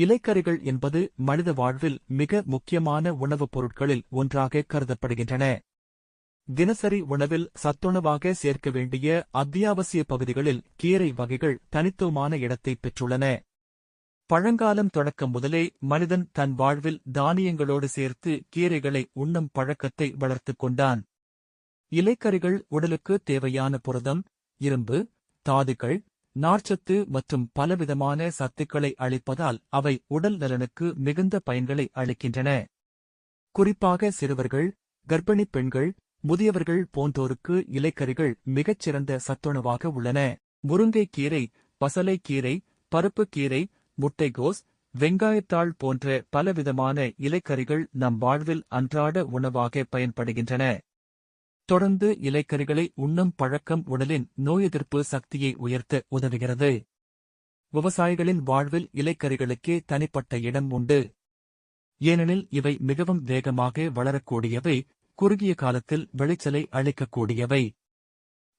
இலைக்கறிகள் என்பது மனித வாழ்வில் மிக முக்கியமான உணவுப் பொருட்களில் ஒன்றாக கருதப்படுகின்றன. தினசரி உணவில் சத்துணவாக சேர்க்க வேண்டிய அத்தியாவசிய பகுதிகளில் கீரை வகைகள் தனித்துவமான இடத்தை பெற்றுள்ளன. பழங்காலம் தொடக்கம் முதலே மனிதன் தன் வாழ்வில் தானியங்களோடு சேர்த்து கீரைகளை உண்ணும் பழக்கத்தை வளர்த்துக் கொண்டான். இலைக்கறிகள் உடலுக்கு தேவையான புரதம் இரும்பு தாதுக்கள் நார்ச்சத்து மற்றும் பலவிதமான சத்துக்களை அளிப்பதால் அவை உடல் நலனுக்கு மிகுந்த பயன்களை அளிக்கின்றன. குறிப்பாக சிறுவர்கள் கர்ப்பிணிப் பெண்கள் முதியவர்கள் போன்றோருக்கு இலைக்கறிகள் மிகச்சிறந்த சத்துணவாக உள்ளன. முருங்கைக்கீரை பசலைக்கீரை பருப்புக்கீரை முட்டைகோஸ் வெங்காயத்தாள் போன்ற பலவிதமான இலைக்கறிகள் நம் வாழ்வில் அன்றாட உணவாக பயன்படுகின்றன. தொடர்ந்து இலைக்கறிகளை உண்ணும் பழக்கம் உடலின் நோய் எதிர்ப்பு சக்தியை உயர்த்த உதவுகிறது. விவசாயிகளின் வாழ்வில் இலைக்கறிகளுக்கே தனிப்பட்ட இடம் உண்டு. ஏனெனில் இவை மிகவும் வேகமாக வளரக்கூடியவை குறுகிய காலத்தில் விளைச்சலை அளிக்கக்கூடியவை.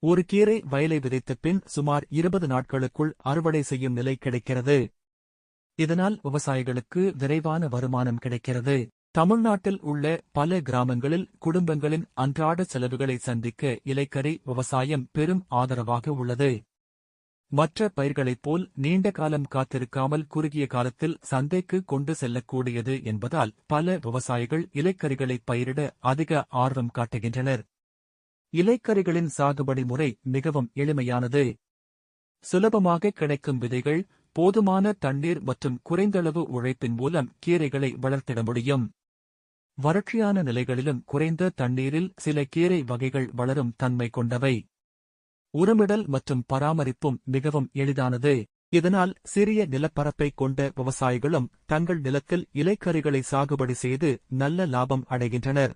ஒரு கீரை வயலை விதைத்த பின் சுமார் இருபது நாட்களுக்குள் அறுவடை செய்யும் நிலை கிடைக்கிறது. இதனால் விவசாயிகளுக்கு விரைவான வருமானம் கிடைக்கிறது. தமிழ்நாட்டில் உள்ள பல கிராமங்களில் குடும்பங்களின் அன்றாட செலவுகளை சந்திக்க இலைக்கறி விவசாயம் பெரும் ஆதரவாக உள்ளது. மற்ற பயிர்களைப் போல் நீண்ட காலம் காத்திருக்காமல் குறுகிய காலத்தில் சந்தைக்கு கொண்டு செல்லக்கூடியது என்பதால் பல விவசாயிகள் இலைக்கறிகளை பயிரிட அதிக ஆர்வம் காட்டுகின்றனர். இலைக்கறிகளின் சாகுபடி முறை மிகவும் எளிமையானது. சுலபமாக கிடைக்கும் விதைகள் போதுமான தண்ணீர் மற்றும் குறைந்தளவு உழைப்பின் மூலம் கீரைகளை வளர்த்திட முடியும். வறட்சியான நிலைகளிலும் குறைந்த தண்ணீரில் சில கீரை வகைகள் வளரும் தன்மை கொண்டவை. உரமிடல் மற்றும் பராமரிப்பும் மிகவும் எளிதானது. இதனால் சிறிய நிலப்பரப்பை கொண்ட விவசாயிகளும் தங்கள் நிலத்தில் இலைக்கறிகளை சாகுபடி செய்து நல்ல லாபம் அடைகின்றனர்.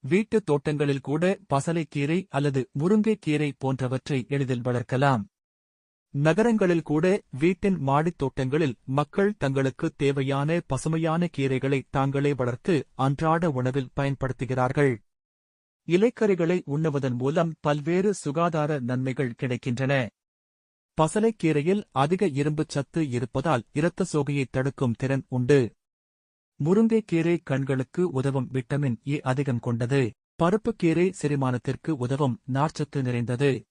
வீட்டுத் தோட்டங்களில் கூட பசலைக்கீரை அல்லது முருங்கைக்கீரை போன்றவற்றை எளிதில் வளர்க்கலாம். நகரங்களில் கூட வீட்டின் மாடித் தோட்டங்களில் மக்கள் தங்களுக்கு தேவையான பசுமையான கீரைகளை தாங்களே வளர்த்து அன்றாட உணவில் பயன்படுத்துகிறார்கள். இலைக்கறிகளை உண்ணுவதன் மூலம் பல்வேறு சுகாதார நன்மைகள் கிடைக்கின்றன. பசலைக்கீரையில் அதிக இரும்புச் சத்து இருப்பதால் இரத்த சோகையை தடுக்கும் திறன் உண்டு. முருங்கைக்கீரை கண்களுக்கு உதவும் விட்டமின் ஏ அதிகம் கொண்டது. பருப்புக்கீரை செரிமானத்திற்கு உதவும் நார்ச்சத்து நிறைந்தது.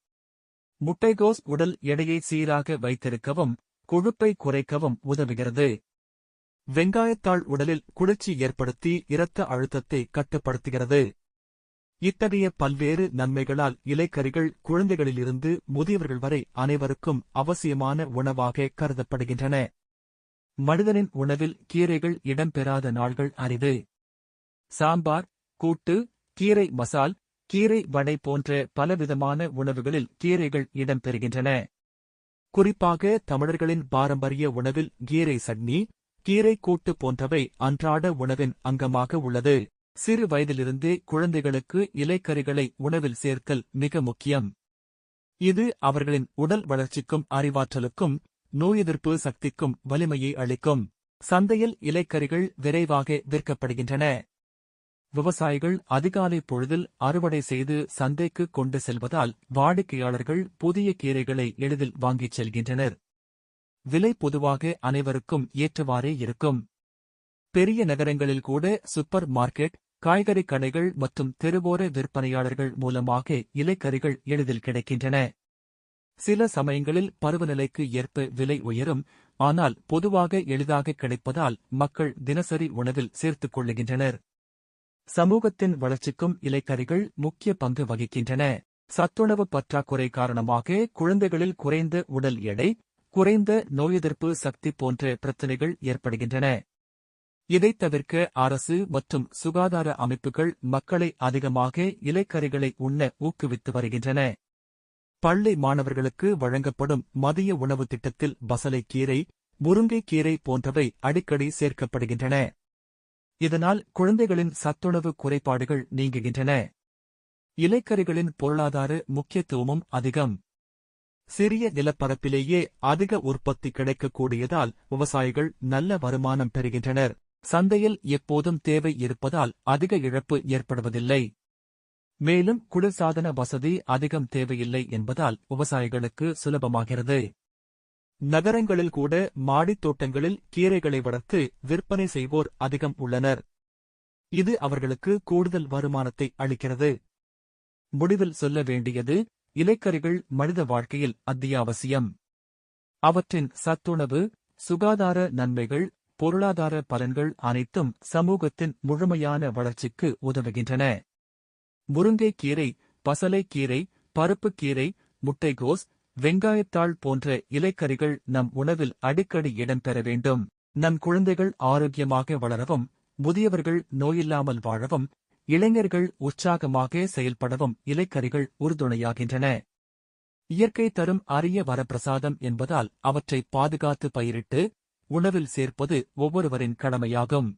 முட்டைகோஸ் உடல் எடையை சீராக வைத்திருக்கவும் கொழுப்பை குறைக்கவும் உதவுகிறது. வெங்காயத்தாள் உடலில் குளிர்ச்சி ஏற்படுத்தி இரத்த அழுத்தத்தை கட்டுப்படுத்துகிறது. இத்தகைய பல்வேறு நன்மைகளால் இலைக்கறிகள் குழந்தைகளிலிருந்து முதியவர்கள் வரை அனைவருக்கும் அவசியமான உணவாக கருதப்படுகின்றன. மனிதனின் உணவில் கீரைகள் இடம்பெறாத நாள்கள் அரிது. சாம்பார் கூட்டு கீரை மசால் கீரை வடை போன்ற பலவிதமான உணவுகளில் கீரைகள் இடம்பெறுகின்றன. குறிப்பாக தமிழர்களின் பாரம்பரிய உணவில் கீரை சட்னி கீரை கூட்டு போன்றவை அன்றாட உணவின் அங்கமாக உள்ளது. சிறு வயதிலிருந்தே குழந்தைகளுக்கு இலைக்கறிகளை உணவில் சேர்த்தல் மிக முக்கியம். இது அவர்களின் உடல் வளர்ச்சிக்கும் அறிவாற்றலுக்கும் நோய் எதிர்ப்பு சக்திக்கும் வலிமையை அளிக்கும். சந்தையில் இலைக்கறிகள் விரைவாக விற்கப்படுகின்றன. விவசாயிகள் அதிகாலை பொழுதில் அறுவடை செய்து சந்தைக்கு கொண்டு செல்வதால் வாடிக்கையாளர்கள் புதிய கீரைகளை எளிதில் வாங்கிச் செல்கின்றனர். விலை பொதுவாக அனைவருக்கும் ஏற்றவாறே இருக்கும். பெரிய நகரங்களில் கூட சூப்பர் மார்க்கெட் காய்கறி கடைகள் மற்றும் தெருவோர விற்பனையாளர்கள் மூலமாக இலைக்கறிகள் எளிதில் கிடைக்கின்றன. சில சமயங்களில் பருவநிலைக்கு ஏற்ப விலை உயரும் ஆனால் பொதுவாக எளிதாக கிடைப்பதால் மக்கள் தினசரி உணவில் சேர்த்துக் கொள்ளுகின்றனர். சமூகத்தின் வளர்ச்சிக்கும் இலைக்கறிகள் முக்கிய பங்கு வகிக்கின்றன. சத்துணவு பற்றாக்குறை காரணமாக குழந்தைகளில் குறைந்த உடல் எடை குறைந்த நோய் எதிர்ப்பு சக்தி போன்ற பிரச்சினைகள் ஏற்படுகின்றன. இதைத் தவிர்க்க அரசு மற்றும் சுகாதார அமைப்புகள் மக்களை அதிகமாக இலைக்கறிகளை உண்ண ஊக்குவித்து வருகின்றன. பள்ளி மாணவர்களுக்கு வழங்கப்படும் மதிய உணவு திட்டத்தில் பசலைக்கீரை முருங்கைக்கீரை போன்றவை அடிக்கடி சேர்க்கப்படுகின்றன. இதனால் குழந்தைகளின் சத்துணவு குறைபாடுகள் நீங்குகின்றன. இலைக்கறிகளின் பொருளாதார முக்கியத்துவமும் அதிகம். சிறிய நிலப்பரப்பிலேயே அதிக உற்பத்தி கிடைக்கக்கூடியதால் விவசாயிகள் நல்ல வருமானம் பெறுகின்றனர். சந்தையில் எப்போதும் தேவை இருப்பதால் அதிக இழப்பு ஏற்படுவதில்லை. மேலும் குளிர்சாதன வசதி அதிகம் தேவையில்லை என்பதால் விவசாயிகளுக்கு சுலபமாகிறது. நகரங்களில் கூட மாடித் தோட்டங்களில் கீரைகளை வளர்த்து விற்பனை செய்வோர் அதிகம் உள்ளனர். இது அவர்களுக்கு கூடுதல் வருமானத்தை அளிக்கிறது. முடிவில் சொல்ல வேண்டியது இலைக்கறிகள் மனித வாழ்க்கையில் அத்தியாவசியம். அவற்றின் சத்துணவு சுகாதார நன்மைகள் பொருளாதார பலன்கள் அனைத்தும் சமூகத்தின் முழுமையான வளர்ச்சிக்கு உதவுகின்றன. முருங்கைக்கீரை பசலைக்கீரை பருப்புக்கீரை முட்டைகோஸ் வெங்காயத்தாள் போன்ற இலைக்கறிகள் நம் உணவில் அடிக்கடி இடம்பெற வேண்டும். நம் குழந்தைகள் ஆரோக்கியமாக வளரவும் முதியவர்கள் நோயில்லாமல் வாழவும் இளைஞர்கள் உற்சாகமாக செயல்படவும் இலைக்கறிகள் உறுதுணையாகின்றன. இயற்கை தரும் அரிய வரப்பிரசாதம் என்பதால் அவற்றை பாதுகாத்து பயிரிட்டு உணவில் சேர்ப்பது ஒவ்வொருவரின் கடமையாகும்.